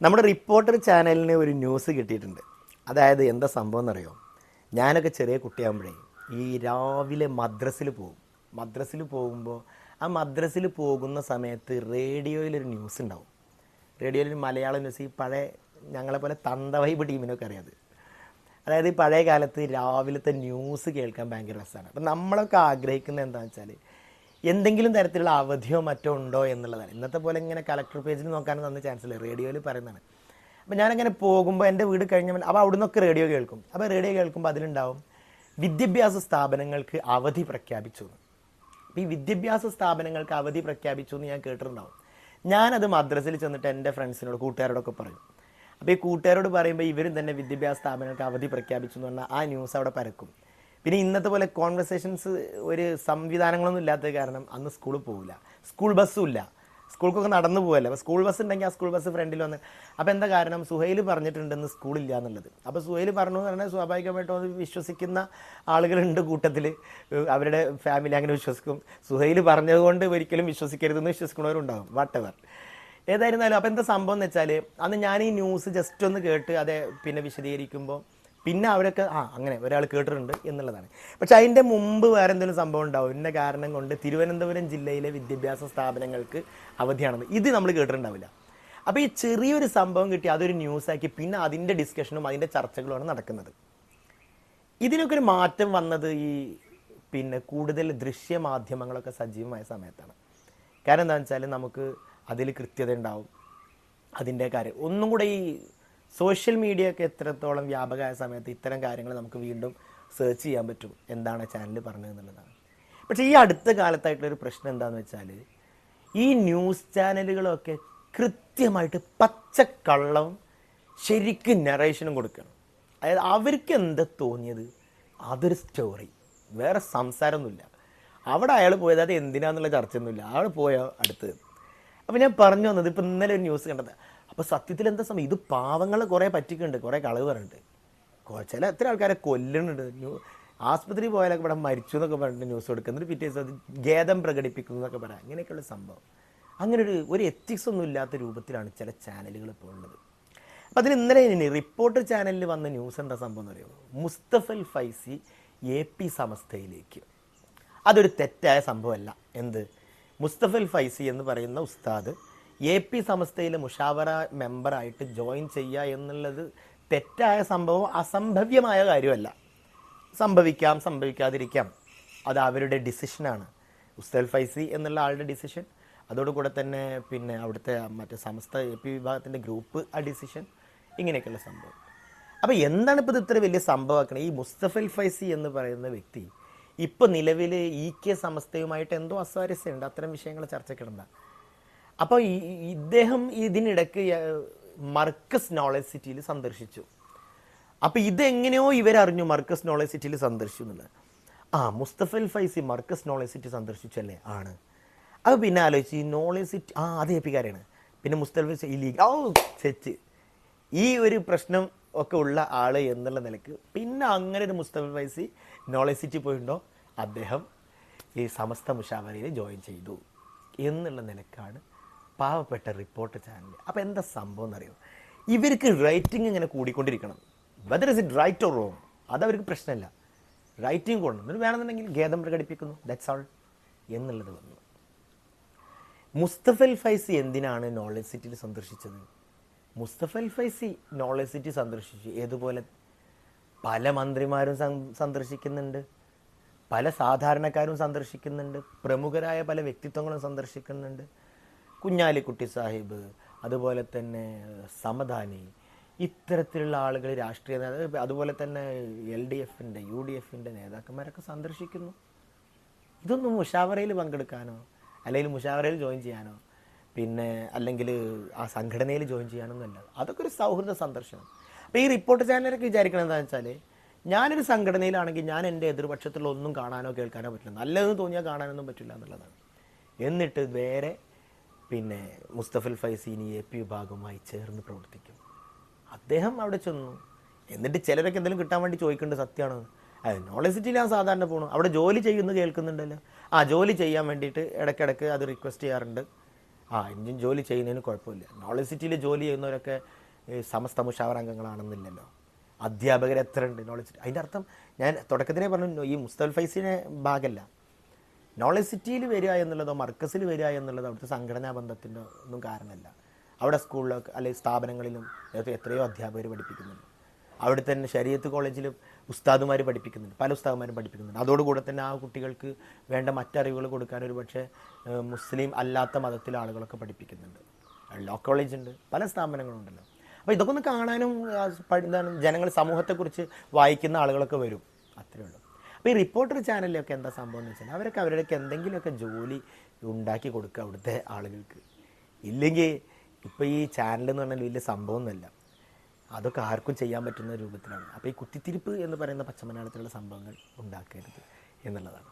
നമ്മുടെ റിപ്പോർട്ടർ ചാനലിന് ഒരു ന്യൂസ് കിട്ടിയിട്ടുണ്ട്. അതായത് എന്താ സംഭവം എന്നറിയോ? ഞാനൊക്കെ ചെറിയ കുട്ടിയാകുമ്പോഴേ ഈ രാവിലെ മദ്രസിൽ പോകും. മദ്രസിൽ പോകുമ്പോൾ ആ മദ്രസിൽ പോകുന്ന സമയത്ത് റേഡിയോയിലൊരു ന്യൂസ് ഉണ്ടാവും റേഡിയോയിൽ ഒരു മലയാളം ന്യൂസ് ഈ പഴയ ഞങ്ങളെ പോലെ തന്തവൈബ് ടീമിനൊക്കെ അറിയാത് അതായത് ഈ പഴയ കാലത്ത് രാവിലത്തെ ന്യൂസ് കേൾക്കാൻ ഭയങ്കര രസമാണ്. അപ്പം നമ്മളൊക്കെ ആഗ്രഹിക്കുന്നത് എന്താണെന്ന് വെച്ചാൽ എന്തെങ്കിലും തരത്തിലുള്ള അവധിയോ മറ്റോ ഉണ്ടോ എന്നുള്ളതാണ്. ഇന്നത്തെ പോലെ ഇങ്ങനെ കളക്ടർ പേജിൽ നോക്കാനും തന്ന ചാൻസ് ഇല്ല. റേഡിയോയിൽ പറയുന്നതാണ്. അപ്പോൾ ഞാനങ്ങനെ പോകുമ്പോൾ എന്റെ വീട് കഴിഞ്ഞ അപ്പോൾ അവിടെ നിന്നൊക്കെ റേഡിയോ കേൾക്കും. അപ്പോൾ റേഡിയോ കേൾക്കുമ്പോൾ അതിലുണ്ടാവും വിദ്യാഭ്യാസ സ്ഥാപനങ്ങൾക്ക് അവധി പ്രഖ്യാപിച്ചു ഈ വിദ്യാഭ്യാസ സ്ഥാപനങ്ങൾക്ക് അവധി പ്രഖ്യാപിച്ചു എന്ന് ഞാൻ കേട്ടിട്ടുണ്ടാവും. ഞാനത് മദ്രസയിൽ ചെന്നിട്ട് എന്റെ ഫ്രണ്ട്സിനോട് കൂട്ടുകാരോടൊക്കെ പറയും. അപ്പോൾ ഈ കൂട്ടുകാരോട് പറയുമ്പോൾ ഇവരും തന്നെ വിദ്യാഭ്യാസ സ്ഥാപനങ്ങൾക്ക് അവധി പ്രഖ്യാപിച്ചു എന്ന് പറഞ്ഞാൽ ആ ന്യൂസ് അവിടെ പരക്കും. പിന്നെ ഇന്നത്തെ പോലെ കോൺവെർസേഷൻസ് ഒരു സംവിധാനങ്ങളൊന്നും ഇല്ലാത്ത കാരണം അന്ന് സ്കൂളിൽ പോകില്ല സ്കൂൾ ബസ്സും ഇല്ല. സ്കൂൾക്കൊക്കെ നടന്നു പോകല്ലേ അപ്പോൾ സ്കൂൾ ബസ് ഉണ്ടെങ്കിൽ ആ സ്കൂൾ ബസ് ഫ്രണ്ടിൽ വന്ന് അപ്പോൾ എന്താ കാരണം? സുഹൈൽ പറഞ്ഞിട്ടുണ്ടെന്ന് സ്കൂളില്ല എന്നുള്ളത്. അപ്പോൾ സുഹൈൽ പറഞ്ഞു എന്ന് പറഞ്ഞാൽ സ്വാഭാവികമായിട്ടും വിശ്വസിക്കുന്ന ആളുകളുണ്ട് കൂട്ടത്തിൽ. അവരുടെ ഫാമിലി അങ്ങനെ വിശ്വസിക്കും. സുഹൈൽ പറഞ്ഞതുകൊണ്ട് ഒരിക്കലും വിശ്വസിക്കരുതെന്ന് വിശ്വസിക്കുന്നവരുണ്ടാകും വാട്ടെവർ ഏതായിരുന്നാലും അപ്പോൾ എന്താ സംഭവം എന്ന് വെച്ചാൽ അന്ന് ഞാൻ ഈ ന്യൂസ് ജസ്റ്റ് ഒന്ന് കേട്ട് അതെ പിന്നെ വിശദീകരിക്കുമ്പോൾ പിന്നെ അവരൊക്കെ ആ അങ്ങനെ ഒരാൾ കേട്ടിട്ടുണ്ട് എന്നുള്ളതാണ്. പക്ഷെ അതിന്റെ മുമ്പ് വേറെ എന്തെങ്കിലും സംഭവം ഉണ്ടാവും. ഇതിന്റെ കാരണം കൊണ്ട് തിരുവനന്തപുരം ജില്ലയിലെ വിദ്യാഭ്യാസ സ്ഥാപനങ്ങൾക്ക് അവധിയാണെന്ന്. ഇത് നമ്മൾ കേട്ടിട്ടുണ്ടാവില്ല. അപ്പോൾ ഈ ചെറിയൊരു സംഭവം കിട്ടി അതൊരു ന്യൂസാക്കി പിന്നെ അതിന്റെ ഡിസ്കഷനും അതിന്റെ ചർച്ചകളുമാണ് നടക്കുന്നത്. ഇതിനൊക്കെ ഒരു മാറ്റം വന്നത് ഈ പിന്നെ കൂടുതൽ ദൃശ്യമാധ്യമങ്ങളൊക്കെ സജീവമായ സമയത്താണ്. കാരണം എന്താണെന്ന് വെച്ചാൽ നമുക്ക് അതിൽ കൃത്യത ഉണ്ടാവും. അതിന്റെ കാര്യം. ഒന്നും കൂടെ ഈ സോഷ്യൽ മീഡിയ ഒക്കെ എത്രത്തോളം വ്യാപകമായ സമയത്ത് ഇത്തരം കാര്യങ്ങൾ നമുക്ക് വീണ്ടും സെർച്ച് ചെയ്യാൻ പറ്റും? എന്താണ് ചാനൽ പറഞ്ഞത് എന്നുള്ളതാണ് പക്ഷേ ഈ അടുത്ത കാലത്തായിട്ടുള്ളൊരു പ്രശ്നം എന്താണെന്ന് വെച്ചാൽ ഈ ന്യൂസ് ചാനലുകളൊക്കെ കൃത്യമായിട്ട് പച്ചക്കള്ളവും ശരിക്കും നറേഷനും കൊടുക്കണം. അതായത് അവർക്ക് എന്താ തോന്നിയത്? അതൊരു സ്റ്റോറി വേറെ സംസാരമൊന്നുമില്ല. അവിടെ അയാൾ പോയത് അത് എന്തിനാന്നുള്ള ചർച്ചയൊന്നുമില്ല. അയാൾ പോയ അടുത്ത്. അപ്പോൾ ഞാൻ പറഞ്ഞു വന്നത് ഇപ്പം ഇന്നലെ ഒരു ന്യൂസ് കണ്ടത്. അപ്പോൾ സത്യത്തിൽ എന്താ സമയം ഇത് പാവങ്ങളെ കുറേ പറ്റിക്കുന്നുണ്ട് കുറേ കളവ് പറയുന്നുണ്ട്. കൊ- ചില എത്ര ആൾക്കാരെ കൊല്ലുന്നുണ്ട്. ആസ്പത്രി പോയാലൊക്കെ ഇവിടെ മരിച്ചു എന്നൊക്കെ പറഞ്ഞിട്ട് ന്യൂസ് കൊടുക്കുന്നുണ്ട്. പിറ്റേ ദിവസം ഖേദം പ്രകടിപ്പിക്കുന്നു എന്നൊക്കെ പറയാം. അങ്ങനെയൊക്കെയുള്ള സംഭവം. അങ്ങനെ ഒരു ഒരു എത്തിക്സ് ഒന്നും ഇല്ലാത്ത രൂപത്തിലാണ് ചില ചാനലുകൾ ഇപ്പോൾ ഉള്ളത്. അപ്പം അതിൽ ഇന്നലെ ഇനി റിപ്പോർട്ടർ ചാനലിൽ വന്ന ന്യൂസ് എന്താ സംഭവം എന്ന് പറയുമോ മുസ്തഫൽ ഫൈസി എ പി സമസ്തയിലേക്ക്. അതൊരു തെറ്റായ സംഭവമല്ല. എന്ത്? മുസ്തഫൽ ഫൈസി എന്ന് പറയുന്ന ഉസ്താദ് എ പി സംസ്ഥയിൽ മുഷാവറ മെമ്പറായിട്ട് ജോയിൻ ചെയ്യുക എന്നുള്ളത് തെറ്റായ സംഭവം അസംഭവ്യമായ കാര്യമല്ല. സംഭവിക്കാം സംഭവിക്കാതിരിക്കാം. അത് അവരുടെ ഡിസിഷനാണ്. ഉസ്തൽ ഫൈസി എന്നുള്ള ആളുടെ ഡിസിഷൻ. അതോടുകൂടെ തന്നെ പിന്നെ അവിടുത്തെ മറ്റേ സമസ്ത എ പി വിഭാഗത്തിന്റെ ഗ്രൂപ്പ് ആ ഡിസിഷൻ. ഇങ്ങനെയൊക്കെയുള്ള സംഭവം. അപ്പോൾ എന്താണ് ഇപ്പോൾ ഇത് ഇത്ര വലിയ സംഭവമാക്കണേ ഈ മുസ്തഫൽ ഫൈസി എന്ന് പറയുന്ന വ്യക്തി ഇപ്പോൾ നിലവിൽ ഇ കെ സമസ്തയുമായിട്ട് എന്തോ അസ്വാരസ്യമുണ്ട്. അത്തരം വിഷയങ്ങൾ ചർച്ചക്കിടണ്ട അപ്പോൾ ഈ ഇദ്ദേഹം ഇതിനിടയ്ക്ക് യ- മർക്കസ് നോളജ് സിറ്റിയിൽ സന്ദർശിച്ചു. അപ്പോൾ ഇതെങ്ങനെയോ ഇവരറിഞ്ഞു മർക്കസ് നോളജ് സിറ്റിയിൽ സന്ദർശിച്ചു എന്നുള്ളത്. ആ മുസ്തഫൽ ഫൈസി മർക്കസ് നോളജ് സിറ്റി സന്ദർശിച്ചല്ലേ? ആണ്. അത് പിന്നെ ആലോചിച്ച് ഈ നോളജ് സിറ്റി ആ അത് ഏപ്പിക്കാരാണ്. പിന്നെ മുസ്തഫൽ ഈ ലീഗ് ഓ സെറ്റ് ഈ ഒരു പ്രശ്നം ഒക്കെ ഉള്ള ആൾ എന്നുള്ള നിലയ്ക്ക് പിന്നെ അങ്ങനെ ഒരു മുസ്തഫൽ ഫൈസി നോളജ് സിറ്റി പോയിട്ടുണ്ടോ? അദ്ദേഹം ഈ സമസ്ത മുഷാവരയിൽ ജോയിൻ ചെയ്തു എന്നുള്ള നിലക്കാണ് പാവപ്പെട്ട റിപ്പോർട്ട് ചാനൽ അപ്പോൾ എന്താ സംഭവം എന്നറിയോ? ഇവർക്ക് റൈറ്റിംഗ് ഇങ്ങനെ കൂടിക്കൊണ്ടിരിക്കണം. Whether is it right or wrong അത് അവർക്ക് പ്രശ്നമില്ല. റൈറ്റിംഗ് കൊണ്ടു എന്നിട്ട് വേണമെന്നുണ്ടെങ്കിൽ ഖേദം പ്രകടിപ്പിക്കുന്നു. ദാറ്റ്സ് ആൾ എന്നുള്ളത് വന്നു. മുസ്തഫൽ ഫൈസി എന്തിനാണ് നോളജ് സിറ്റിയിൽ സന്ദർശിച്ചത്? മുസ്തഫൽ ഫൈസി നോളജ് സിറ്റി സന്ദർശിച്ചു. ഏതുപോലെ? പല മന്ത്രിമാരും സന്ദർശിക്കുന്നുണ്ട്. പല സാധാരണക്കാരും സന്ദർശിക്കുന്നുണ്ട്. പ്രമുഖരായ പല വ്യക്തിത്വങ്ങളും സന്ദർശിക്കുന്നുണ്ട്. കുഞ്ഞാലിക്കുട്ടി സാഹിബ് അതുപോലെ തന്നെ സമദാനി ഇത്തരത്തിലുള്ള ആളുകൾ രാഷ്ട്രീയ അതുപോലെ തന്നെ എൽ ഡി എഫിന്റെ യു ഡി എഫിന്റെ നേതാക്കന്മാരൊക്കെ സന്ദർശിക്കുന്നു. ഇതൊന്നും മുഷാവറയിൽ പങ്കെടുക്കാനോ അല്ലെങ്കിൽ മുഷാവറയിൽ ജോയിൻ ചെയ്യാനോ പിന്നെ അല്ലെങ്കിൽ ആ സംഘടനയിൽ ജോയിൻ ചെയ്യാനൊന്നുമല്ല. അതൊക്കെ ഒരു സൗഹൃദ സന്ദർശനം. അപ്പോൾ ഈ റിപ്പോർട്ട് ചാനലൊക്കെ വിചാരിക്കണം എന്താണെന്ന് വെച്ചാൽ ഞാനൊരു സംഘടനയിലാണെങ്കിൽ ഞാൻ എന്റെ എതിർപക്ഷത്തുള്ള ഒന്നും കാണാനോ കേൾക്കാനോ പറ്റില്ല. നല്ലതെന്ന് തോന്നിയാൽ കാണാനൊന്നും പറ്റില്ല എന്നുള്ളതാണ്. എന്നിട്ട് വേറെ പിന്നെ മുസ്തഫൽ ഫൈസീനി എ പി വിഭാഗവുമായി ചേർന്ന് പ്രവർത്തിക്കും. അദ്ദേഹം അവിടെ ചെന്നു. എന്നിട്ട് ചിലരൊക്കെ എന്തെങ്കിലും കിട്ടാൻ വേണ്ടി ചോദിക്കേണ്ടത് സത്യമാണ്. അത് നോളജ് സിറ്റി ഞാൻ സാധാരണ പോകണം അവിടെ ജോലി ചെയ്യുന്നു കേൾക്കുന്നുണ്ടല്ലോ. ആ ജോലി ചെയ്യാൻ വേണ്ടിയിട്ട് ഇടയ്ക്കിടയ്ക്ക് അത് റിക്വസ്റ്റ് ചെയ്യാറുണ്ട്. ആ എൻജിൻ ജോലി ചെയ്യുന്നതിന് കുഴപ്പമില്ല. നോളജ് സിറ്റിയിൽ ജോലി ചെയ്യുന്നവരൊക്കെ സമസ്ത മുഷാവർ അംഗങ്ങളാണെന്നില്ലല്ലോ അധ്യാപകർ എത്ര ഉണ്ട് നോളജ് അതിന്റെ അർത്ഥം ഞാൻ തുടക്കത്തിലേ പറഞ്ഞു ഈ മുസ്തൽ ഫൈസിനെ ഭാഗമല്ല. നോളജ് സിറ്റിയിൽ വരിക എന്നുള്ളതോ മർക്കസിൽ വരിക എന്നുള്ളതോ അവിടുത്തെ സംഘടനാ ബന്ധത്തിന്റെ ഒന്നും കാരണമല്ല. അവിടെ സ്കൂളിലൊക്കെ അല്ലെങ്കിൽ സ്ഥാപനങ്ങളിലും എത്രയോ അധ്യാപകർ പഠിപ്പിക്കുന്നുണ്ട്. അവിടെ തന്നെ ശരീരത്ത് കോളേജിലും ഉസ്താദുമാർ പഠിപ്പിക്കുന്നുണ്ട്. പല ഉസ്താദുമാരും പഠിപ്പിക്കുന്നുണ്ട്. അതോടുകൂടെ തന്നെ ആ കുട്ടികൾക്ക് വേണ്ട മറ്ററിവുകൾ കൊടുക്കാൻ ഒരു പക്ഷേ മുസ്ലിം അല്ലാത്ത മതത്തിലെ ആളുകളൊക്കെ പഠിപ്പിക്കുന്നുണ്ട്. ലോ കോളേജ് ഉണ്ട്. പല സ്ഥാപനങ്ങളുണ്ടല്ലോ. അപ്പോൾ ഇതൊക്കെ ഒന്ന് കാണാനും എന്താണ് ജനങ്ങൾ സമൂഹത്തെക്കുറിച്ച് വായിക്കുന്ന ആളുകളൊക്കെ വരും. അത്രയേ ഉള്ളൂ. അപ്പോൾ ഈ റിപ്പോർട്ടർ ചാനലിലൊക്കെ എന്താ സംഭവം എന്ന് വെച്ചാൽ അവരൊക്കെ അവരുടെയൊക്കെ എന്തെങ്കിലുമൊക്കെ ജോലി ഉണ്ടാക്കി കൊടുക്കുക അവിടുത്തെ ആളുകൾക്ക്. ഇല്ലെങ്കിൽ ഇപ്പോൾ ഈ ചാനൽ എന്ന് പറഞ്ഞാൽ വലിയ സംഭവമൊന്നുമല്ല അതൊക്കെ ആർക്കും ചെയ്യാൻ പറ്റുന്ന രൂപത്തിലാണ്. അപ്പോൾ ഈ കുത്തിത്തിരിപ്പ് എന്ന് പറയുന്ന പച്ചമലയാളത്തിലുള്ള സംഭവങ്ങൾ ഉണ്ടാക്കരുത് എന്നുള്ളതാണ്.